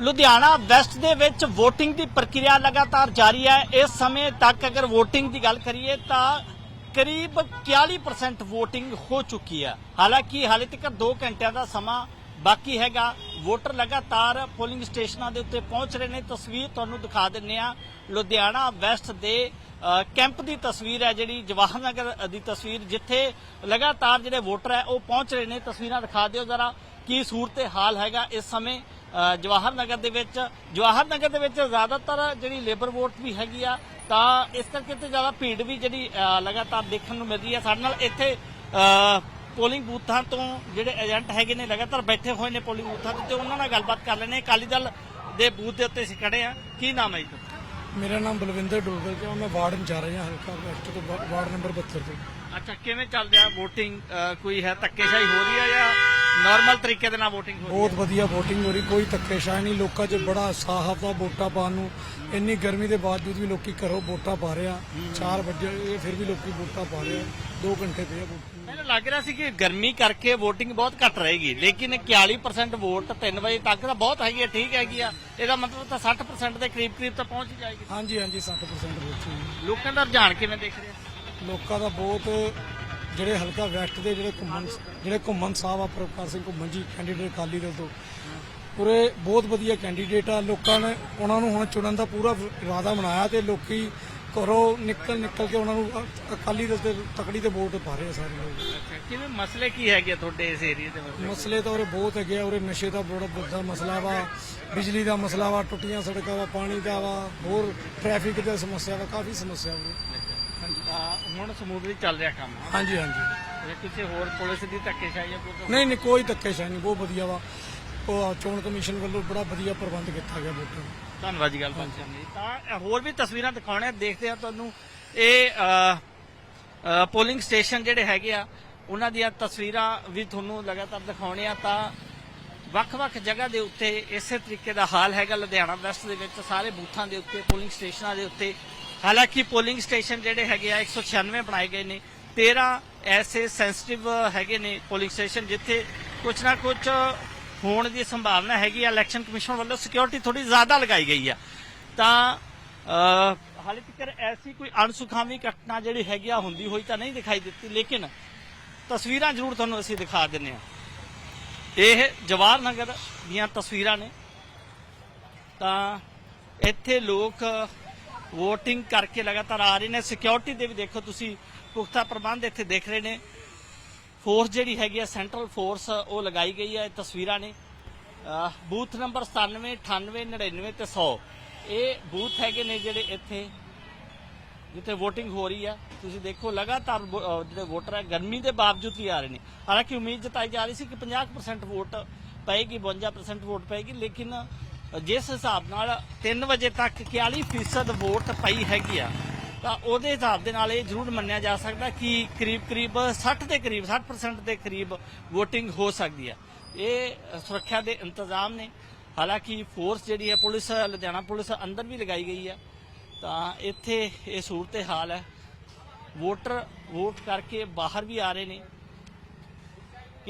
Ludhiana west ਦੇ ਵਿੱਚ VOTING ਦੀ ਪ੍ਰਕਿਰਿਆ ਲਗਾਤਾਰ ਜਾਰੀ ਹੈ। ਇਸ ਸਮੇਂ ਤੱਕ ਅਗਰ VOTING ਦੀ ਗੱਲ ਕਰੀਏ ਤਾਂ ਕਰੀਬ 41% VOTING ਹੋ ਚੁੱਕੀ ਹੈ। ਹਾਲਾਂਕਿ ਹਾਲੇ ਤੱਕ 2 ਘੰਟਿਆਂ ਦਾ ਸਮਾਂ ਬਾਕੀ ਹੈਗਾ। ਵੋਟਰ ਲਗਾਤਾਰ ਪੋਲਿੰਗ ਸਟੇਸ਼ਨਾਂ ਦੇ ਉੱਤੇ ਪਹੁੰਚ ਰਹੇ ਨੇ। ਤਸਵੀਰ ਤੁਹਾਨੂੰ ਦਿਖਾ ਦਿੰਨੇ ਆ ਲੁਧਿਆਣਾ ਵੈਸਟ ਦੇ ਕੈਂਪ ਦੀ ਤਸਵੀਰ ਹੈ ਜਿਹੜੀ ਜਵਾਹਰ ਨਗਰ ਦੀ ਤਸਵੀਰ, ਜਿੱਥੇ ਲਗਾਤਾਰ ਜਿਹੜੇ ਵੋਟਰ ਹੈ ਉਹ ਪਹੁੰਚ ਰਹੇ ਨੇ। ਤਸਵੀਰਾਂ ਦਿਖਾ ਦਿਓ ਜ਼ਰਾ, ਕੀ ਸੂਰਤ ਹਾਲ ਹੈਗਾ ਇਸ ਸਮੇਂ। ਜਵਾਹਰ ਨਗਰ ਦੇ ਵਿੱਚ ਜਵਾਹਰ ਨਗਰ ਦੇ ਵਿੱਚ ਜ਼ਿਆਦਾਤਰ ਜਿਹੜੀ ਲੇਬਰ ਵੋਟ ਵੀ ਹੈਗੀ ਆ ਤਾਂ ਇਸ ਕਰਕੇ ਤੇ ਜ਼ਿਆਦਾ ਭੀੜ ਵੀ ਜਿਹੜੀ ਲਗਾਤਾਰ ਦੇਖਣ ਨੂੰ ਮਿਲ ਰਹੀ ਹੈ ਸਾਡੇ ਨਾਲ। ਇੱਥੇ ਪੋਲਿੰਗ ਬੂਥਾਂ ਤੋਂ ਜਿਹੜੇ ਏਜੰਟ ਹੈਗੇ ਨੇ ਲਗਾਤਾਰ ਬੈਠੇ ਹੋਏ ਨੇ ਪੋਲਿੰਗ ਬੂਥਾਂ ਤੇ ਉਹਨਾਂ ਨਾਲ ਗੱਲਬਾਤ ਕਰ ਲੈਣੇ ਅਕਾਲੀ ਦਲ ਦੇ ਬੂਥ ਦੇ ਉੱਤੇ ਅਸੀਂ ਖੜੇ ਆ ਕੀ ਨਾਮ ਹੈ ਜੀ ਤੁਹਾਡਾ? ਮੇਰਾ ਨਾਮ ਬਲਵਿੰਦਰ ਡੋਗਰ ਤੇ ਮੈਂ ਵਾਰਡ ਇੰਚਾਰਜ ਹਾਂ ਹਲਕਾ ਵੈਸਟ ਤੋਂ ਵਾਰਡ ਨੰਬਰ 72 ਤੋਂ। ਅੱਛਾ ਕਿਵੇਂ ਚੱਲ ਰਿਹਾ VOTING? ਕੋਈ ਹੈ ਧੱਕੇਸ਼ਾਹੀ ਹੋ ਰਹੀ ਹੈ ਜਾਂ ਨਾਰਮਲ ਤਰੀਕੇ ਦੇ ਨਾਲ VOTING ਹੋ ਰਹੀ ਬਹੁਤ ਵਧੀਆ VOTING ਹੋ ਰਹੀ ਕੋਈ ਧੱਕੇਸ਼ਾਹੀ ਨਹੀਂ ਲੋਕਾਂ 'ਚ ਬੜਾ ਸਾਹਬ ਦਾ ਵੋਟਾਂ ਪਾਉਣ ਨੂੰ। ਇੰਨੀ ਗਰਮੀ ਦੇ ਬਾਵਜੂਦ ਵੀ ਲੋਕੀ ਘਰੋਂ ਵੋਟਾਂ ਪਾ ਰਹੇ ਆ। 4 ਵਜੇ ਫਿਰ ਵੀ ਲੋਕੀ ਵੋਟਾਂ ਪਾ ਰਹੇ ਆ। 2 ਘੰਟੇ ਪਏ ਆ ਮੈਨੂੰ ਲੱਗ ਰਿਹਾ ਸੀ ਕਿ ਗਰਮੀ ਕਰਕੇ VOTING ਬਹੁਤ ਘੱਟ ਰਹੇਗੀ ਲੇਕਿਨ 41% ਵੋਟ 3 ਵਜੇ ਤੱਕ ਤਾਂ ਬਹੁਤ ਹੈਗੀ ਹੈ ਠੀਕ ਹੈਗੀ ਆ। ਇਹਦਾ ਮਤਲਬ ਤਾਂ 60% ਦੇ ਕਰੀਬ ਕਰੀਬ ਤਾਂ ਪਹੁੰਚ ਹੀ ਜਾਏਗੀ। ਹਾਂਜੀ ਹਾਂਜੀ 60% ਵੋਟਿੰਗ ਲੋਕਾਂ ਦਾ ਰੁਝਾਨ ਕਿਵੇਂ ਦੇਖ ਰਹੇ? ਲੋਕਾਂ ਦਾ ਬਹੁਤ ਜਿਹੜੇ ਹਲਕਾ ਵੈਸਟ ਦੇ ਜਿਹੜੇ ਘੁੰਮਣ ਜਿਹੜੇ ਘੁੰਮਣ ਸਾਹਿਬ ਆ ਪ੍ਰਭਕਾਰ ਸਿੰਘ ਘੁੰਮਣ ਜੀ ਕੈਂਡੀਡੇਟ ਅਕਾਲੀ ਦਲ ਤੋਂ। ਪੂਰੇ ਬਹੁਤ ਵਧੀਆ ਕੈਂਡੀਡੇਟ ਆ। ਲੋਕਾਂ ਨੇ ਉਹਨਾਂ ਨੂੰ ਹੁਣ ਚੁਣਨ ਦਾ ਪੂਰਾ ਇਰਾਦਾ ਬਣਾਇਆ ਤੇ ਲੋਕੀ ਘਰੋਂ ਨਿਕਲ ਨਿਕਲ ਕੇ ਉਹਨਾਂ ਨੂੰ ਅਕਾਲੀ ਦਲ ਤੇ ਤਕੜੀ ਤੇ ਵੋਟ ਪਾ ਰਹੇ ਆ ਸਾਰੇ ਲੋਕ। ਕਿਵੇਂ ਮਸਲੇ ਕੀ ਹੈਗੇ ਤੁਹਾਡੇ ਇਸ ਏਰੀਆ ਦੇ ਮਸਲੇ? ਤਾਂ ਉਰੇ ਬਹੁਤ ਹੈਗੇ ਆ। ਉਰੇ ਨਸ਼ੇ ਦਾ ਬੜਾ ਵੱਡਾ ਮਸਲਾ ਵਾ ਬਿਜਲੀ ਦਾ ਮਸਲਾ ਵਾ ਟੁੱਟੀਆਂ ਸੜਕਾਂ ਵਾ ਪਾਣੀ ਦਾ ਵਾ ਹੋਰ ਟ੍ਰੈਫਿਕ ਦੀ ਸਮੱਸਿਆ ਵਾ ਕਾਫੀ ਸਮੱਸਿਆ ਵਾ ਤਾਂ ਹੁਣ ਸਮੂਥਲੀ ਚੱਲ ਰਿਹਾ ਕੰਮ ਹਾਂਜੀ ਹਾਂਜੀ। ਜੇ ਕਿਸੇ ਹੋਰ ਪੁਲਿਸ ਦੀ ਧੱਕੇਸ਼ਾਹੀ ਜਾਂ ਕੋਈ ਨਹੀਂ ਨਹੀਂ ਕੋਈ ਧੱਕੇਸ਼ਾਹੀ ਨਹੀਂ ਬਹੁਤ ਵਧੀਆ ਵਾ। ਉਹ ਚੋਣ ਕਮਿਸ਼ਨ ਵੱਲੋਂ ਬੜਾ ਵਧੀਆ ਪ੍ਰਬੰਧ ਕੀਤਾ ਗਿਆ ਵੋਟਾਂ ਦਾ ਧੰਨਵਾਦ ਜੀ ਗੱਲ ਕਰਨ ਲਈ ਤਾਂ ਇਹ ਹੋਰ ਵੀ ਤਸਵੀਰਾਂ ਦਿਖਾਉਣੇ ਆ ਦੇਖਦੇ ਆ ਤੁਹਾਨੂੰ। ਇਹ ਅ, ਅ, ਪੋਲਿੰਗ ਸਟੇਸ਼ਨ ਜਿਹੜੇ ਹੈਗੇ ਆ ਉਹਨਾਂ ਦੀਆਂ ਤਸਵੀਰਾਂ ਵੀ ਤੁਹਾਨੂੰ ਲਗਾਤਾਰ ਦਿਖਾਉਣੇ ਆ। ਤਾਂ ਵੱਖ-ਵੱਖ ਜਗ੍ਹਾ ਦੇ ਉੱਤੇ ਇਸੇ ਤਰੀਕੇ ਦਾ ਹਾਲ ਹੈਗਾ। ਲੁਧਿਆਣਾ ਵੈਸਟ ਦੇ ਵਿੱਚ ਸਾਰੇ ਬੂਥਾਂ ਦੇ ਉੱਤੇ ਪੋਲਿੰਗ ਸਟੇਸ਼ਨਾਂ ਦੇ ਉੱਤੇ ਹਾਲਾਂਕਿ ਪੋਲਿੰਗ ਸਟੇਸ਼ਨ ਜਿਹੜੇ ਹੈਗੇ ਆ 196 ਬਣਾਏ ਗਏ ਨੇ। 13 ਐਸੇ ਸੈਂਸਿਟਿਵ ਹੈਗੇ ਨੇ ਪੋਲਿੰਗ ਸਟੇਸ਼ਨ, ਜਿੱਥੇ ਕੁਝ ਨਾ ਕੁਝ ਹੋਣ ਦੀ ਸੰਭਾਵਨਾ ਹੈਗੀ ਆ। ਇਲੈਕਸ਼ਨ ਕਮਿਸ਼ਨ ਵੱਲੋਂ ਸਿਕਿਉਰਿਟੀ ਥੋੜੀ ਜ਼ਿਆਦਾ ਲਗਾਈ ਗਈ ਆ। ਤਾਂ ਹਾਲੇ ਤੱਕ ਐਸੀ ਕੋਈ ਅਣਸੁਖਾਵੀ ਘਟਨਾ ਜਿਹੜੀ ਹੈਗੀ ਆ, ਹੁੰਦੀ ਹੋਈ ਤਾਂ ਨਹੀਂ ਦਿਖਾਈ ਦਿੱਤੀ, ਲੇਕਿਨ ਤਸਵੀਰਾਂ ਜ਼ਰੂਰ ਤੁਹਾਨੂੰ ਅਸੀਂ ਦਿਖਾ ਦਿੰਨੇ ਆ ਇਹ ਜਵਾਹਰ ਨਗਰ ਦੀਆਂ ਤਸਵੀਰਾਂ ਨੇ। ਤਾਂ, ਇੱਥੇ ਲੋਕ VOTING ਕਰਕੇ ਲਗਾਤਾਰ ਆ ਰਹੇ ਨੇ। ਸਿਕਿਉਰਿਟੀ ਦੇ ਵੀ ਦੇਖੋ ਤੁਸੀਂ, ਪੁਖਤਾ ਪ੍ਰਬੰਧ ਇੱਥੇ ਦੇਖ ਰਹੇ ਨੇ। ਫੋਰਸ ਜਿਹੜੀ ਹੈਗੀ ਆ ਸੈਂਟਰਲ ਫੋਰਸ ਉਹ ਲਗਾਈ ਗਈ ਹੈ ਇਹ ਤਸਵੀਰਾਂ ਨੇ। ਬੂਥ ਨੰਬਰ 97 98 99 ਤੇ 100 ਇਹ ਬੂਥ ਹੈਗੇ ਨੇ ਜਿਹੜੇ ਇੱਥੇ, ਜਿੱਥੇ VOTING ਹੋ ਰਹੀ ਆ। ਤੁਸੀਂ ਦੇਖੋ, ਲਗਾਤਾਰ ਜਿਹੜੇ ਵੋਟਰ ਹੈ ਗਰਮੀ ਦੇ ਬਾਵਜੂਦ ਵੀ ਆ ਰਹੇ ਨੇ। ਹਾਲਾਂਕਿ ਉਮੀਦ ਜਤਾਈ ਜਾ ਰਹੀ ਸੀ ਕਿ 50% ਵੋਟ ਪਏਗੀ 52% ਵੋਟ ਪਏਗੀ, ਲੇਕਿਨ ਜਿਸ ਹਿਸਾਬ ਨਾਲ 3 ਵਜੇ ਤੱਕ 41% ਵੋਟ ਪਈ ਹੈਗੀ ਆ, ਤਾਂ ਉਹਦੇ ਹਿਸਾਬ ਦੇ ਨਾਲ ਇਹ ਜ਼ਰੂਰ ਮੰਨਿਆ ਜਾ ਸਕਦਾ ਕਿ ਕਰੀਬ ਕਰੀਬ 60 ਦੇ ਕਰੀਬ 60% ਦੇ ਕਰੀਬ VOTING ਹੋ ਸਕਦੀ ਹੈ ਇਹ ਸੁਰੱਖਿਆ ਦੇ ਇੰਤਜ਼ਾਮ ਨੇ। ਹਾਲਾਂਕਿ ਫੋਰਸ ਜਿਹੜੀ ਹੈ ਪੁਲਿਸ, ਲੁਧਿਆਣਾ ਪੁਲਿਸ ਅੰਦਰ ਵੀ ਲਗਾਈ ਗਈ ਆ, ਤਾਂ ਇੱਥੇ ਇਹ ਸੂਰਤ ਹਾਲ ਹੈ। ਵੋਟਰ ਵੋਟ ਕਰਕੇ ਬਾਹਰ ਵੀ ਆ ਰਹੇ ਨੇ।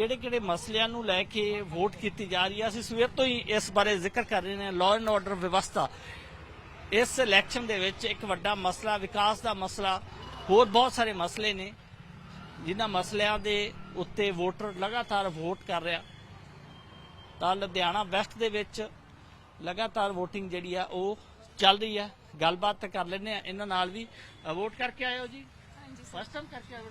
ਕਿਹੜੇ ਕਿਹੜੇ ਮਸਲਿਆਂ ਨੂੰ ਲੈ ਕੇ ਵੋਟ ਕੀਤੀ ਜਾ ਰਹੀ ਹੈ? ਅਸੀਂ ਸਵੇਰ ਤੋਂ ਹੀ ਇਸ ਬਾਰੇ ਜ਼ਿਕਰ ਕਰ ਰਹੇ ਨੇ ਲਾਅ ਐਂਡ ਆਰਡਰ ਵਿਵਸਥਾ। ਇਸ ਇਲੈਕਸ਼ਨ ਦੇ ਵਿੱਚ ਇੱਕ ਵੱਡਾ ਮਸਲਾ ਵਿਕਾਸ ਦਾ ਮਸਲਾ ਹੋਰ ਬਹੁਤ ਸਾਰੇ ਮਸਲੇ ਨੇ ਜਿਨ੍ਹਾਂ ਮਸਲਿਆਂ ਦੇ ਉੱਤੇ ਵੋਟਰ ਲਗਾਤਾਰ ਵੋਟ ਕਰ ਰਿਹਾ। ਤਾਂ ਲੁਧਿਆਣਾ ਵੈਸਟ ਦੇ ਵਿੱਚ ਲਗਾਤਾਰ VOTING ਜਿਹੜੀ ਆ ਉਹ ਚੱਲ ਰਹੀ ਆ। ਗੱਲਬਾਤ ਕਰ ਲੈਂਦੇ ਆ। ਇਹਨਾਂ ਨਾਲ ਵੀ ਵੋਟ ਕਰਕੇ ਹੋ ਜੀ। ਹਾਂਜੀ ਫਸਟ ਟਾਈਮ ਕਰਕੇ ਹੋ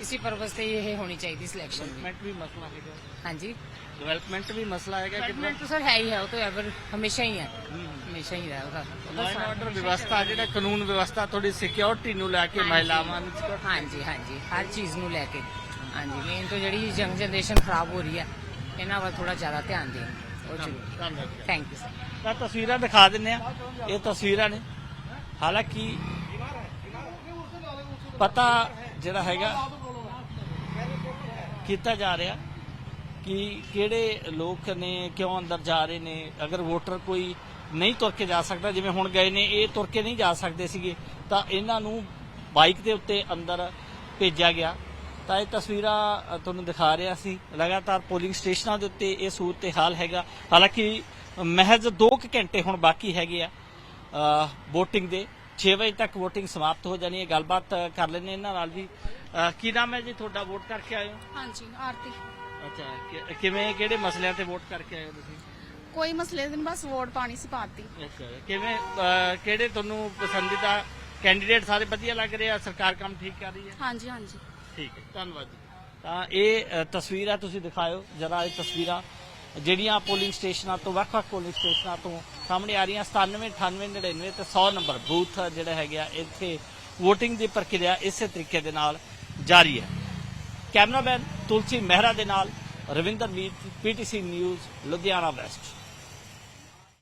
ਇਸੇ ਪਰਪਸ ਤੇ ਇਹ ਹੋਣੀ ਚਾਹੀਦੀ ਸਿਲੈਕਸ਼ਨ ਵੀ ਡਿਵੈਲਪਮੈਂਟ ਵੀ ਮਸਲਾ ਹੈਗਾ ਹਾਂਜੀ ਡਿਵੈਲਪਮੈਂਟ ਵੀ ਮਸਲਾ ਹੈਗਾ ਕਿ ਡਿਵੈਲਪਮੈਂਟ ਤਾਂ ਸਰ ਹੈ ਹੀ ਹੈ ਉਹ ਤਾਂ ਐਵਰ ਹਮੇਸ਼ਾ ਹੀ ਹੈ ਹਮੇਸ਼ਾ ਹੀ ਰਹੇਗਾ ਆਰਡਰ ਵਿਵਸਥਾ ਜਿਹੜਾ ਕਾਨੂੰਨ ਵਿਵਸਥਾ ਥੋੜੀ ਸਿਕਿਉਰਿਟੀ ਨੂੰ ਲੈ ਕੇ ਮਹਿਲਾਵਾਂ ਨੂੰ ਹਾਂਜੀ ਹਾਂਜੀ ਹਰ ਚੀਜ਼ ਨੂੰ ਲੈ ਕੇ ਹਾਂਜੀ ਮੇਨ ਤਾਂ ਜਿਹੜੀ ਯੰਗ ਜਨਰੇਸ਼ਨ ਖਰਾਬ ਹੋ ਰਹੀ ਹੈ ਇਹਨਾਂ ਵੱਲ ਥੋੜਾ ਜ਼ਿਆਦਾ ਧਿਆਨ ਦੇਣ ਉਹ ਜ਼ਰੂਰ ਧੰਨਵਾਦ ਥੈਂਕ ਯੂ ਸਰ ਤਾਂ ਤਸਵੀਰਾਂ ਦਿਖਾ ਦਿੰਨੇ ਆ ਇਹ ਤਸਵੀਰਾਂ ਨੇ ਹਾਲਾਂਕਿ ਪਤਾ ਜਿਹੜਾ ਹੈਗਾ ਕੀਤਾ ਜਾ ਰਿਹਾ ਕਿ ਕਿਹੜੇ ਲੋਕ ਨੇ ਕਿਉਂ ਅੰਦਰ ਜਾ ਰਹੇ ਨੇ? ਅਗਰ ਵੋਟਰ ਕੋਈ ਨਹੀਂ ਤੁਰ ਕੇ ਜਾ ਸਕਦਾ ਜਿਵੇਂ ਹੁਣ ਗਏ ਨੇ ਇਹ ਤੁਰ ਕੇ ਨਹੀਂ ਜਾ ਸਕਦੇ ਸੀਗੇ ਤਾਂ ਇਹਨਾਂ ਨੂੰ ਬਾਈਕ ਦੇ ਉੱਤੇ ਅੰਦਰ ਭੇਜਿਆ ਗਿਆ। ਤਾਂ ਇਹ ਤਸਵੀਰਾਂ ਤੁਹਾਨੂੰ ਦਿਖਾ ਰਿਹਾ ਸੀ। ਲਗਾਤਾਰ ਪੋਲਿੰਗ ਸਟੇਸ਼ਨਾਂ ਦੇ ਉੱਤੇ ਇਹ ਸੂਰਤ ਹਾਲ ਹੈਗਾ। ਹਾਲਾਂਕਿ ਮਹਿਜ਼ 2 ਘੰਟੇ ਹੁਣ ਬਾਕੀ ਹੈਗੇ ਆ ਅ, VOTING ਦੇ। 6 ਵਜੇ ਤੱਕ VOTING ਸਮਾਪਤ ਹੋ ਜਾਣੀ ਹੈ। ਗੱਲਬਾਤ ਕਰ ਲੈਣੇ ਇਹਨਾਂ ਨਾਲ ਵੀ। ਕੀ ਨਾਮ ਹੈ ਜੀ ਤੁਹਾਡਾ? ਵੋਟ ਕਰਕੇ ਆਏ ਹੋ? ਹਾਂਜੀ ਆਰਤੀ। ਅੱਛਾ ਕਿਵੇਂ ਕਿਹੜੇ ਮਸਲਿਆਂ ਤੇ ਵੋਟ ਕਰਕੇ ਆਏ ਤੁਸੀਂ? ਕੋਈ ਮਸਲੇ ਦਿਨ ਬਸ ਵੋਟ ਪਾਣੀ ਸੀ ਪਾਤੀ ਅੱਛਾ ਕਿਵੇਂ ਕਿਹੜੇ ਤੁਹਾਨੂੰ ਪਸੰਦੀਦਾ ਕੈਂਡੀਡੇਟ ਸਾਰੇ ਵਧੀਆ ਲੱਗ ਰਹੇ ਆ? ਸਰਕਾਰ ਕੰਮ ਠੀਕ ਕਰ ਰਹੀ ਹੈ? ਹਾਂਜੀ ਹਾਂਜੀ। ਠੀਕ ਹੈ ਧੰਨਵਾਦ ਜੀ। ਤਾਂ ਇਹ ਤਸਵੀਰਾਂ ਤੁਸੀਂ ਦਿਖਾਇਓ ਜਰਾ ਇਹ ਤਸਵੀਰਾਂ। ਜਿਹੜੀਆਂ ਪੋਲਿੰਗ ਸਟੇਸ਼ਨਾਂ ਤੋਂ ਵੱਖ-ਵੱਖ ਪੋਲਿੰਗ ਸਟੇਸ਼ਨਾਂ ਤੋਂ ਸਾਹਮਣੇ ਆ ਰਹੀਆਂ 97 98 99 ਤੇ 100 ਨੰਬਰ ਬੂਥ ਜਿਹੜਾ ਹੈਗਾ ਇੱਥੇ VOTING ਦੀ ਪ੍ਰਕਿਰਿਆ ਇਸੇ ਤਰੀਕੇ ਦੇ ਨਾਲ ਜਾਰੀ ਹੈ। ਕੈਮਰਾਮੈਨ ਤੁਲਸੀ ਮਹਿਰਾ ਦੇ ਨਾਲ Ravinder Meet PTC news Ludhiana west.